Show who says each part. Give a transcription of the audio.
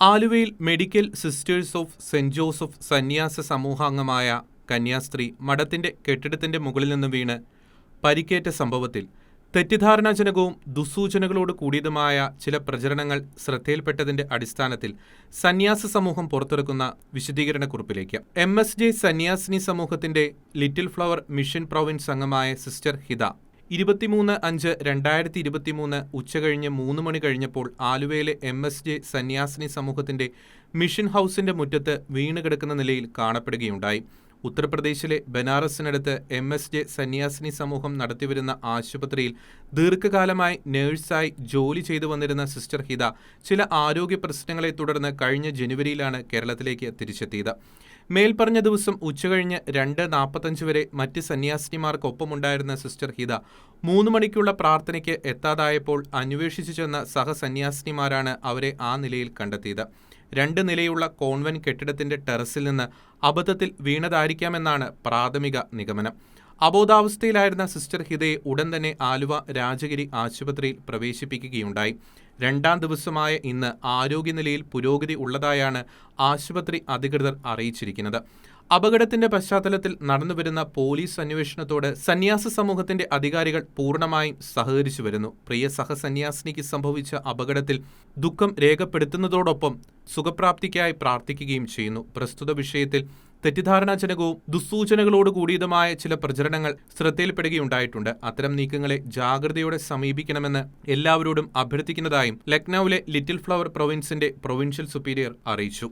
Speaker 1: ആലുവയിൽ medical sisters of Saint Joseph സന്യാസ സമൂഹാംഗമായ കന്യാസ്ത്രീ മഠത്തിന്റെ കെട്ടിടത്തിന്റെ മുകളിൽ നിന്ന് വീണ് പരിക്കേറ്റ സംഭവത്തിൽ തെറ്റിദ്ധാരണാജനകവും ദുസ്സൂചനകളോട് കൂടിയതുമായ ചില പ്രചരണങ്ങൾ ശ്രദ്ധയിൽപ്പെട്ടതിന്റെ അടിസ്ഥാനത്തിൽ സന്യാസ സമൂഹം പുറത്തിറക്കുന്ന വിശദീകരണക്കുറിപ്പിലേക്ക്. എം. എസ്. ജെ. സന്യാസിനി സമൂഹത്തിന്റെ ലിറ്റിൽ ഫ്ലവർ മിഷൻ പ്രൊവിൻസ് അംഗമായ സിസ്റ്റർ ഹിത ഇരുപത്തിമൂന്ന് അഞ്ച് രണ്ടായിരത്തി ഇരുപത്തിമൂന്ന് ഉച്ചകഴിഞ്ഞ് മൂന്ന് മണി കഴിഞ്ഞപ്പോൾ ആലുവയിലെ എം എസ് ജെ സന്യാസിനി സമൂഹത്തിന്റെ മിഷൻ ഹൗസിന്റെ മുറ്റത്ത് വീണുകിടക്കുന്ന നിലയിൽ കാണപ്പെടുകയുണ്ടായി. ഉത്തർപ്രദേശിലെ ബനാറസിനടുത്ത് എം എസ് ജെ സന്യാസിനി സമൂഹം നടത്തിവരുന്ന ആശുപത്രിയിൽ ദീർഘകാലമായി നേഴ്സായി ജോലി ചെയ്തു വന്നിരുന്ന സിസ്റ്റർ ഹിത ചില ആരോഗ്യ പ്രശ്നങ്ങളെ തുടർന്ന് കഴിഞ്ഞ ജനുവരിയിലാണ് കേരളത്തിലേക്ക് തിരിച്ചെത്തിയത്. മേൽപ്പറഞ്ഞ ദിവസം ഉച്ചകഴിഞ്ഞ് രണ്ട് നാൽപ്പത്തഞ്ച് വരെ മറ്റ് സന്യാസിനിമാർക്കൊപ്പമുണ്ടായിരുന്ന സിസ്റ്റർ ഹിത മൂന്ന് മണിക്കുള്ള പ്രാർത്ഥനയ്ക്ക് എത്താതായപ്പോൾ അന്വേഷിച്ചു ചെന്ന സഹസന്യാസിനിമാരാണ് അവരെ ആ നിലയിൽ കണ്ടെത്തിയത്. രണ്ട് നിലയുള്ള കോൺവെൻ കെട്ടിടത്തിന്റെ ടെറസിൽ നിന്ന് അബദ്ധത്തിൽ വീണതായിരിക്കാമെന്നാണ് പ്രാഥമിക നിഗമനം. അബോധാവസ്ഥയിലായിരുന്ന സിസ്റ്റർ ഹിതയെ ഉടൻ തന്നെ ആലുവ രാജഗിരി ആശുപത്രിയിൽ പ്രവേശിപ്പിക്കുകയുണ്ടായി. രണ്ടാം ദിവസമായ ഇന്ന് ആരോഗ്യനിലയിൽ പുരോഗതി ഉള്ളതായാണ് ആശുപത്രി അധികൃതർ അറിയിച്ചിരിക്കുന്നത്. അപകടത്തിന്റെ പശ്ചാത്തലത്തിൽ നടന്നുവരുന്ന പോലീസ് അന്വേഷണത്തോട് സന്യാസ സമൂഹത്തിന്റെ അധികാരികൾ പൂർണമായും സഹകരിച്ചു വരുന്നു. പ്രിയ സഹസന്യാസിനിക്ക് സംഭവിച്ച അപകടത്തിൽ ദുഃഖം രേഖപ്പെടുത്തുന്നതോടൊപ്പം സുഖപ്രാപ്തിക്കായി പ്രാർത്ഥിക്കുകയും ചെയ്യുന്നു. പ്രസ്തുത വിഷയത്തിൽ തെറ്റിദ്ധാരണാജനകവും ദുസ്സൂചനകളോട് കൂടിയതുമായ ചില പ്രചരണങ്ങൾ ശ്രദ്ധയിൽപ്പെടുകയുണ്ടായിട്ടുണ്ട്. അത്തരം നീക്കങ്ങളെ ജാഗ്രതയോടെ സമീപിക്കണമെന്ന് എല്ലാവരോടും അഭ്യർത്ഥിക്കുന്നതായും ലക്നൌവിലെ ലിറ്റിൽ ഫ്ലവർ പ്രൊവിൻസിന്റെ പ്രൊവിൻഷ്യൽ സുപ്പീരിയർ അറിയിച്ചു.